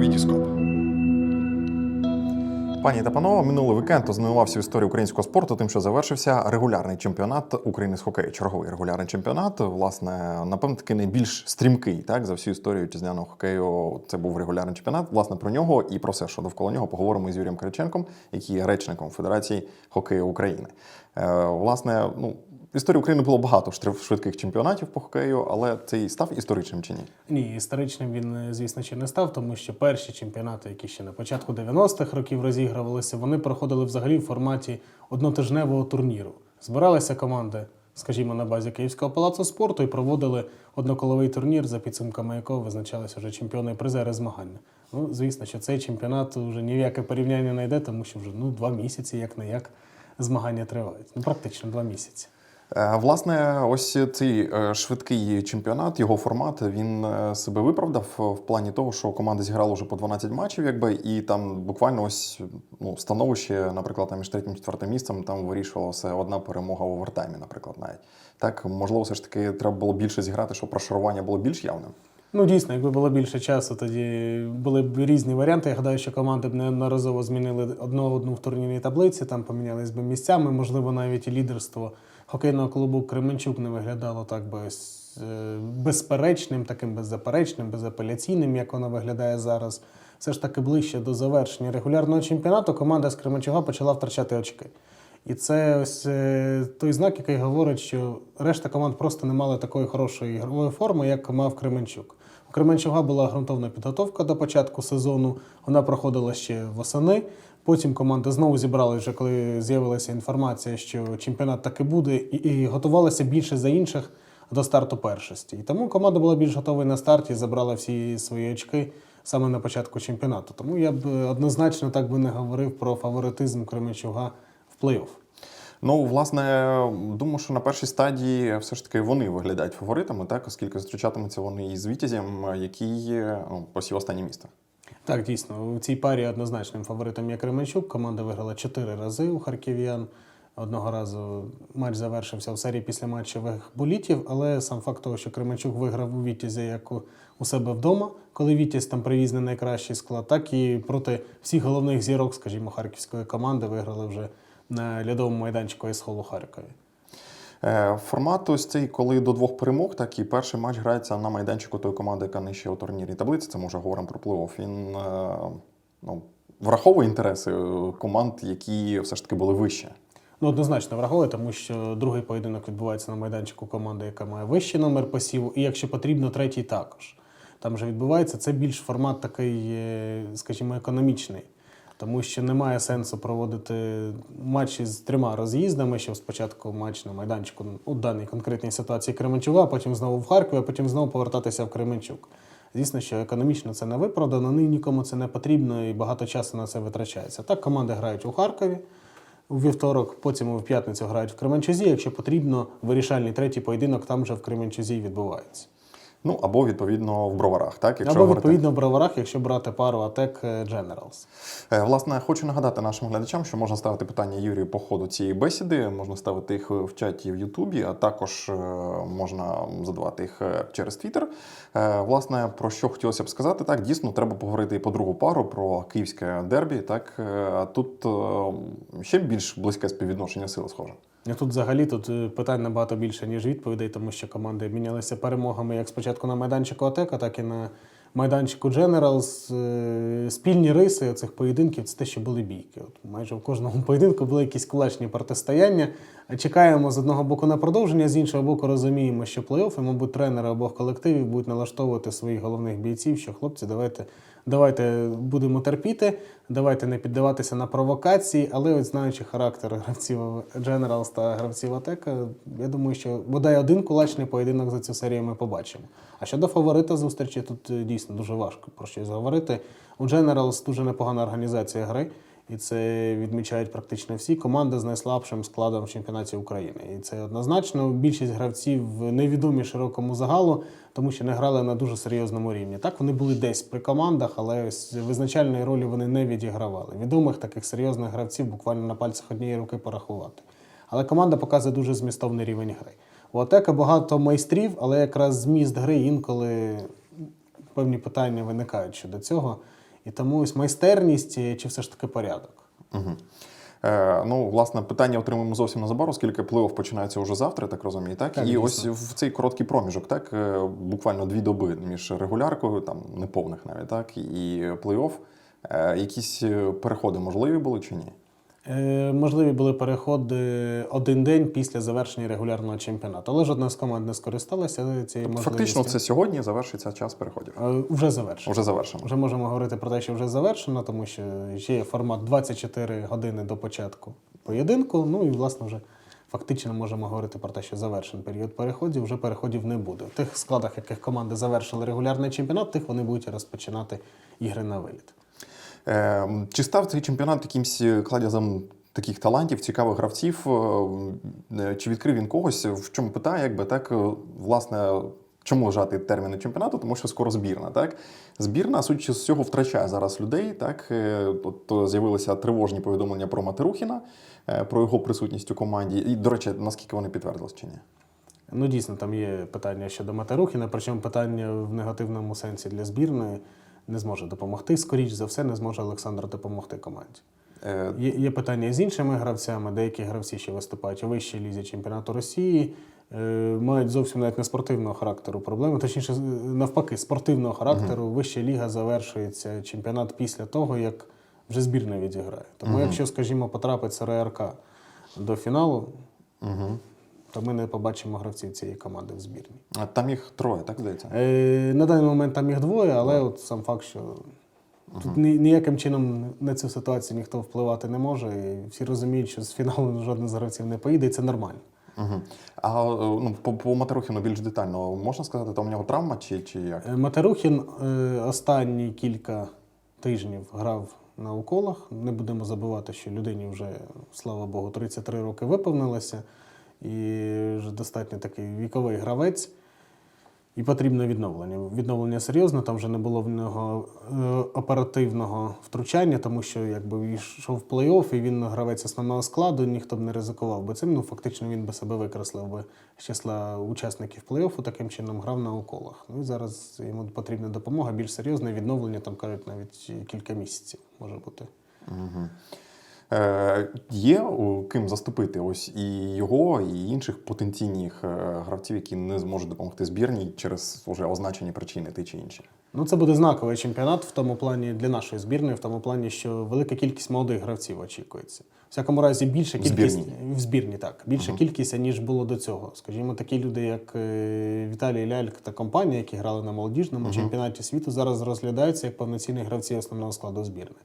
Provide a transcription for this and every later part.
Вітіскоп. Пані та панове, минулий вікенд ознайомився в історії українського спорту, тим, що завершився регулярний чемпіонат України з хокею. Черговий регулярний чемпіонат. Власне, напевно, таки найбільш стрімкий так за всю історію вітчизняного хокею. Це був регулярний чемпіонат. Власне про нього і про все, що довкола нього, поговоримо з Юрієм Кириченком, який є речником Федерації хокею України. Е, власне, ну. В історії України було багато швидких чемпіонатів по хокею, але цей став історичним чи ні? Ні, історичним він, е, звісно, ще не став, тому що перші чемпіонати, які ще на початку 90-х років розігрувалися, вони проходили взагалі в форматі однотижневого турніру. Збиралися команди, скажімо, на базі Київського палацу спорту і проводили одноколовий турнір, за підсумками якого визначалися вже чемпіони і призери змагання. Ну, звісно, що цей чемпіонат вже ні в яке порівняння не йде, тому що вже ну, два місяці, як не як, змагання тривають. Ну, практично два місяці. Е, Власне, ось цей е, швидкий чемпіонат, його формат, він е, себе виправдав в плані того, що команди зіграли вже по 12 матчів, якби, і там буквально ось ну, становище, наприклад, там між третім і четвертим місцем там вирішувала все одна перемога в овертаймі, наприклад, навіть. Так, можливо, все ж таки треба було більше зіграти, щоб розшарування було більш явним. Ну, дійсно, якби було більше часу, тоді були б різні варіанти. Я гадаю, що команди б неодноразово змінили одну одну в турнірній таблиці, там помінялись би місцями, можливо, навіть і лідерство хокейного клубу Кременчук не виглядало так е, безперечним, таким беззаперечним, безапеляційним, як воно виглядає зараз. Все ж таки ближче до завершення регулярного чемпіонату команда з Кременчуга почала втрачати очки. І це ось е, той знак, який говорить, що решта команд просто не мали такої хорошої ігрової форми, як мав Кременчук. У Кременчуга була ґрунтовна підготовка до початку сезону. Вона проходила ще восени. Потім команди знову зібрали вже, коли з'явилася інформація, що чемпіонат таки буде, і, і готувалися більше за інших до старту першості. І тому команда була більш готова на старті, забрала всі свої очки саме на початку чемпіонату. Тому я б е, однозначно так би не говорив про фаворитизм Кременчуга в плей-офф. Ну, власне, думаю, що на першій стадії все ж таки вони виглядають фаворитами, так, оскільки зустрічатимуться вони із Вітязем, який ну, посів останнє місце. Так, дійсно, у цій парі однозначним фаворитом є Кременчук. Команда виграла чотири рази у харків'ян. Одного разу матч завершився в серії після матчевих болітів, але сам факт того, що Кременчук виграв у Вітязі як у, себе вдома, коли Вітязь там привіз не найкращий склад, так і проти всіх головних зірок, скажімо, харківської команди виграли вже на льодовому майданчику СХОЛ у Харкові. Е, Формат ось цей, коли до двох перемог, так і перший матч грається на майданчику тої команди, яка нижче у турнірній таблиці. Це ми вже говоримо про плей-офф. Він е, ну, враховує інтереси е, команд, які все ж таки були вище. Ну, однозначно враховує, тому що другий поєдинок відбувається на майданчику команди, яка має вищий номер посіву, і якщо потрібно, третій також. Там же відбувається це більш формат такий, скажімо, економічний. Тому що немає сенсу проводити матчі з трьома роз'їздами, що спочатку матч на майданчику у даній конкретній ситуації Кременчуга, потім знову в Харкові, а потім знову повертатися в Кременчук. Звісно, що економічно це не виправдано, ні- нікому це не потрібно і багато часу на це витрачається. Так, команди грають у Харкові у вівторок, потім в п'ятницю грають в Кременчузі. Якщо потрібно, вирішальний третій поєдинок там же в Кременчузі відбувається. Ну або відповідно в броварах, так якщо Або говорити. відповідно в броварах, якщо брати пару АТЕК е, Generals. Е, Власне, хочу нагадати нашим глядачам, що можна ставити питання Юрію по ходу цієї бесіди, можна ставити їх в чаті в Ютубі, а також е, можна задавати їх через Твіттер. Власне, про що хотілося б сказати, так дійсно треба поговорити і по другу пару про київське дербі. Так тут ще більш близьке співвідношення сил, схоже. Тут взагалі тут е, питань набагато більше, ніж відповідей, тому що команди мінялися перемогами як спочатку на майданчику АТЕКа, так і на майданчику. Е, Спільні риси цих поєдинків це те, що були бійки. От майже в кожному поєдинку були якісь кулачні протистояння. Чекаємо з одного боку на продовження, з іншого боку, розуміємо, що плей-офф, і, мабуть, тренери обох колективів будуть налаштовувати своїх головних бійців, що хлопці, давайте, давайте будемо терпіти, давайте не піддаватися на провокації, але от знаючи характер гравців Generals та гравців Атека, я думаю, що бодай один кулачний поєдинок за цю серію ми побачимо. А щодо фаворита зустрічі, тут е, дійсно дуже важко про щось говорити. У Generals дуже непогана організація гри. І це відмічають практично всі команди з найслабшим складом в чемпіонаті України. І це однозначно більшість гравців невідомі широкому загалу, тому що не грали на дуже серйозному рівні. Так вони були десь при командах, але ось визначальної ролі вони не відігравали. Відомих таких серйозних гравців буквально на пальцях однієї руки порахувати. Але команда показує дуже змістовний рівень гри. У Атека багато майстрів, але якраз зміст гри інколи певні питання виникають щодо цього. І тому ось майстерність е, чи все ж таки порядок. Угу. Е, ну, власне, питання отримуємо зовсім незабаром, оскільки плей-офф починається уже завтра, так розумію, так? Так, і дійсно. ось в цей короткий проміжок, так, е, буквально дві доби між регуляркою, там неповних навіть, так, і плей-офф. Е, якісь е, переходи можливі були чи ні? Е, можливі були переходи один день після завершення регулярного чемпіонату, але жодна з команд не скористалася цією можливістю. Фактично, це сьогодні завершиться час переходів. Е, вже завершено. Уже завершено. Вже можемо говорити про те, що вже завершено, тому що ще є формат 24 години до початку поєдинку. Ну і власне вже фактично можемо говорити про те, що завершений період переходів. Вже переходів не буде. В тих складах, яких команди завершили регулярний чемпіонат, тих вони будуть розпочинати ігри на виліт. Е, чи став цей чемпіонат якимсь кладязем таких талантів, цікавих гравців? Е, Чи відкрив він когось? В чому питає, якби так, е, власне, чому вважати терміни чемпіонату? Тому що скоро збірна. Так? Збірна, судячи з цього, втрачає зараз людей. Так? Е, От з'явилися тривожні повідомлення про Матерухіна, е, про його присутність у команді. І, до речі, наскільки вони підтвердились чи ні? Ну, дійсно, там є питання щодо Матерухіна, причому питання в негативному сенсі для збірної не зможе допомогти. Скоріш за все, не зможе Олександр допомогти команді. Е, Є, є питання з іншими гравцями. Деякі гравці, що виступають у вищій лізі чемпіонату Росії, е, мають зовсім навіть не спортивного характеру проблеми. Точніше, навпаки, спортивного характеру. Вища ліга завершується чемпіонат після того, як вже збірна відіграє. Тому, якщо, скажімо, потрапить СРРК до фіналу, Угу. То ми не побачимо гравців цієї команди в збірній. А Там їх троє, так здається? Е, на даний момент там їх двоє, але от сам факт, що тут ні- ніяким чином на цю ситуацію ніхто впливати не може. І всі розуміють, що з фіналу жоден з гравців не поїде, і це нормально. Угу. А ну, по, по Матерухіну більш детально можна сказати, там у нього травма чи, чи як? Е, Матерухін е, останні кілька тижнів грав на уколах. Не будемо забувати, що людині вже, слава Богу, 33 роки виповнилося, і вже достатньо такий віковий гравець. І потрібно відновлення. Відновлення серйозне, там вже не було в нього е, оперативного втручання, тому що якби йшов плей-офф, і він гравець основного складу, ніхто б не ризикував би цим. Ну фактично він би себе викреслив би з числа учасників плей-оффу, таким чином грав на уколах. Ну і зараз йому потрібна допомога, більш серйозне відновлення, там кажуть, навіть кілька місяців може бути. Угу. Е, є ким заступити ось і його, і інших потенційних е, гравців, які не зможуть допомогти збірній через вже означені причини, ті чи інші. Ну, це буде знаковий чемпіонат в тому плані для нашої збірної, в тому плані, що велика кількість молодих гравців очікується. В всякому разі, більша кількість збірній? в збірні, так. Більша кількість, ніж було до цього. Скажімо, такі люди, як е, Віталій Ляльк та компанія, які грали на молодіжному чемпіонаті світу, зараз розглядаються як повноцінні гравці основного складу збірної.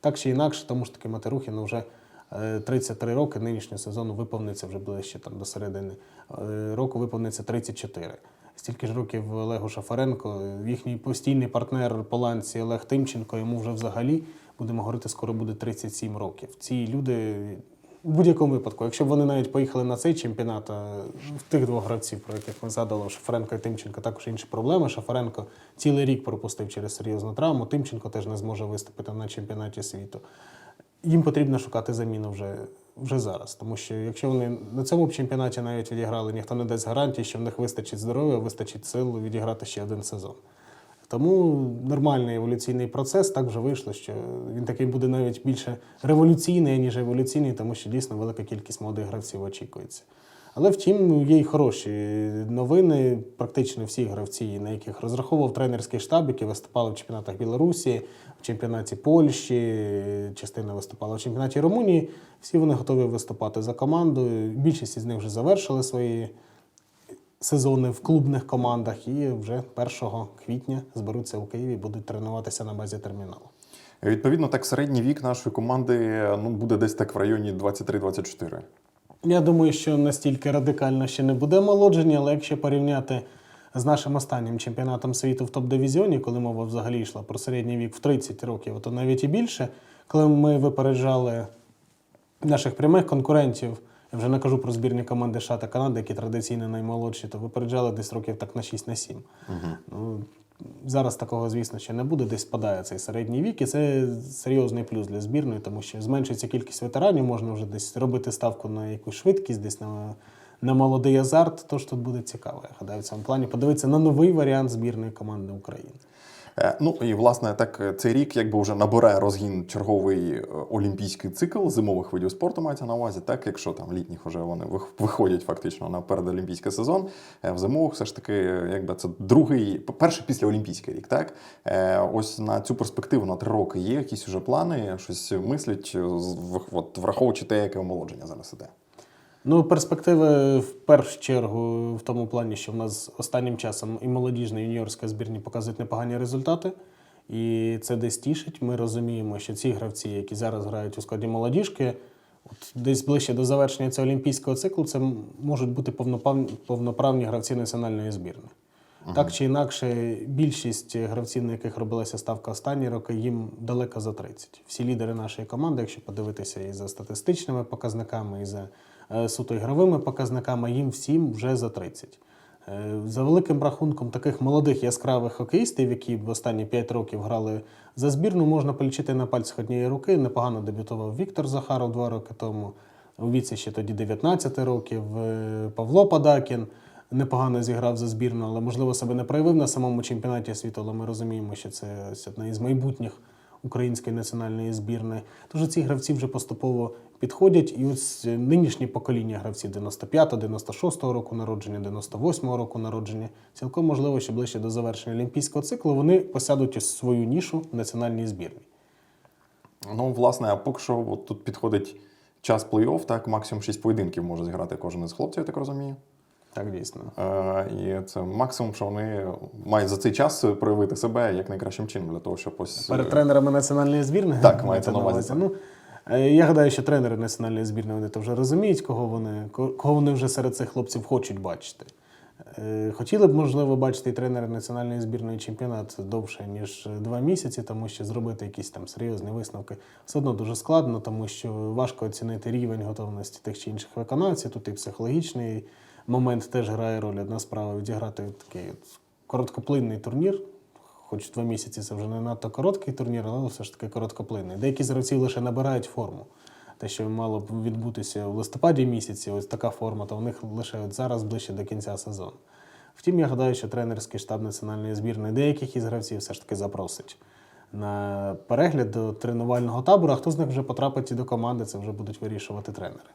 Так чи інакше, тому ж таки Матерухіну вже е, 33 роки нинішнього сезону виповниться вже ближче там до середини е, року виповниться 34. Стільки ж років Олегу Шафаренко, їхній постійний партнер по ланці Олег Тимченко, йому вже взагалі, будемо говорити, скоро буде 37 років. Ці люди у будь-якому випадку, якщо б вони навіть поїхали на цей чемпіонат, в тих двох гравців, про яких ми згадували, Шафаренко і Тимченко, також інші проблеми. Шафаренко цілий рік пропустив через серйозну травму. Тимченко теж не зможе виступити на чемпіонаті світу. Їм потрібно шукати заміну вже, вже зараз. Тому що якщо вони на цьому чемпіонаті навіть відіграли, ніхто не дасть гарантії, що в них вистачить здоров'я, вистачить сил відіграти ще один сезон. Тому нормальний еволюційний процес так вже вийшло, що він такий буде навіть більше революційний, ніж еволюційний, тому що дійсно велика кількість молодих гравців очікується. Але втім, є й хороші новини. Практично всі гравці, на яких розраховував тренерський штаб, які виступали в чемпіонатах Білорусі, в чемпіонаті Польщі, частина виступала в чемпіонаті Румунії. Всі вони готові виступати за командою. Більшість із них вже завершили свої сезони в клубних командах і вже 1 квітня зберуться у Києві і будуть тренуватися на базі терміналу. Відповідно, так середній вік нашої команди ну, буде десь так в районі 23-24. Я думаю, що настільки радикально ще не буде молодження, але якщо порівняти з нашим останнім чемпіонатом світу в топ-дивізіоні, коли мова взагалі йшла про середній вік в 30 років, то навіть і більше, коли ми випереджали наших прямих конкурентів, я вже не кажу про збірні команди США та Канади, які традиційно наймолодші, то випереджали десь років так на 6 на 7. Ну, зараз такого, звісно, ще не буде, десь спадає цей середній вік, і це серйозний плюс для збірної, тому що зменшується кількість ветеранів, можна вже десь робити ставку на якусь швидкість, десь на, на молодий азарт. Тож тут буде цікаво. Я гадаю, в цьому плані подивитися на новий варіант збірної команди України. Е, Ну і власне так е, цей рік якби вже набере розгін черговий е, олімпійський цикл зимових видів спорту мається на увазі. Так, якщо там літніх вже вони вих- виходять фактично на передолімпійський сезон. В зимових все ж таки, якби це другий, перший після олімпійський рік. Так ось на цю перспективу на три роки є якісь уже плани, щось мислять, от, враховуючи те, яке омолодження зараз іде. Ну, перспективи в першу чергу в тому плані, що в нас останнім часом і молодіжна, і юніорська збірні показують непогані результати. І це десь тішить. Ми розуміємо, що ці гравці, які зараз грають у складі молодіжки, от десь ближче до завершення цього олімпійського циклу, це можуть бути повноправні гравці національної збірної. Так чи інакше, більшість гравців, на яких робилася ставка останні роки, їм далеко за 30. Всі лідери нашої команди, якщо подивитися і за статистичними показниками, і за суто ігровими показниками, їм всім вже за 30. Е, За великим рахунком таких молодих яскравих хокеїстів, які в останні 5 років грали за збірну, можна полічити на пальцях однієї руки. Непогано дебютував Віктор Захаров два роки тому. У віці ще тоді 19 років. Е, Павло Падакін непогано зіграв за збірну, але можливо себе не проявив на самому чемпіонаті світу. Але ми розуміємо, що це одна із майбутніх української національної збірної. Тож ці гравці вже поступово підходять. І ось нинішнє покоління гравців 95, 96 року народження, 98-го року народження. Цілком можливо, що ближче до завершення олімпійського циклу вони посядуть ось свою нішу в національній збірній. Ну, власне, а поки що от тут підходить час плей-офф, так, максимум 6 поєдинків може зіграти кожен із хлопців, я так розумію. Так дійсно. Е, і це максимум, що вони мають за цей час проявити себе як найкращим чином для того, щоб ось. Перед тренерами національної збірної Так, мається на увазі, Ну, е, я гадаю, що тренери національної збірної вони то вже розуміють, кого вони, кого вони вже серед цих хлопців хочуть бачити. Е, Хотіли б, можливо, бачити і тренери національної збірної чемпіонат довше, ніж два місяці, тому що зробити якісь там серйозні висновки все одно дуже складно, тому що важко оцінити рівень готовності тих чи інших виконавців. Тут і психологічний момент теж грає роль. Одна справа відіграти такий от короткоплинний турнір, Хоч два місяці це вже не надто короткий турнір, але все ж таки короткоплинний. Деякі з лише набирають форму. Те, що мало б відбутися в листопаді місяці, ось така форма, то у них лише от зараз ближче до кінця сезону. Втім, я гадаю, що тренерський штаб національної збірної деяких із гравців все ж таки запросить на перегляд до тренувального табору. А хто з них вже потрапить і до команди, це вже будуть вирішувати тренери.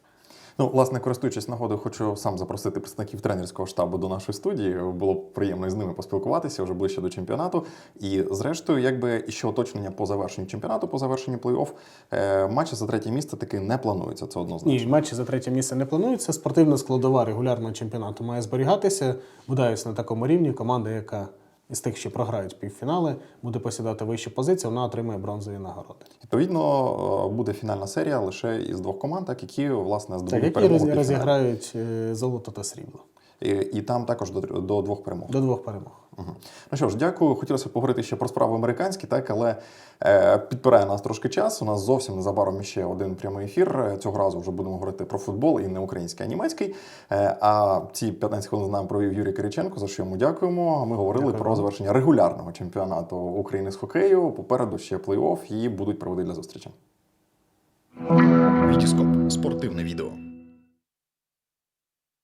Ну, власне, користуючись нагодою, хочу сам запросити представників тренерського штабу до нашої студії. Було б приємно з ними поспілкуватися вже ближче до чемпіонату. І зрештою, якби ще уточнення по завершенню чемпіонату, по завершенню плей-офф, е, матчі за третє місце таки не планується. Це однозначно. Ні, матчі за третє місце не плануються. Спортивна складова регулярного чемпіонату має зберігатися. Бодаюсь на такому рівні. Команда, яка із тих, що програють півфінали, буде посідати вищу позицію, вона отримає бронзові нагороди. Відповідно, е, буде фінальна серія лише із двох команд, так, які власне Так, здобудуть які перемогу. півфіналі. розіграють е, золото та срібло І, і там також до, до двох перемог. до двох перемог. Угу. Ну що ж, дякую. Хотілося поговорити ще про справи американські, так але е, підпирає нас трошки час. У нас зовсім незабаром ще один прямий ефір. Цього разу вже будемо говорити про футбол і не український, а німецький. Е, а ці 15 хвилин з нами провів Юрій Кириченко, за що йому дякуємо. Ми говорили Дякую про завершення регулярного чемпіонату України з хокею. Попереду ще плей-офф і будуть приводи для зустрічі. Вітіскоп спортивне відео.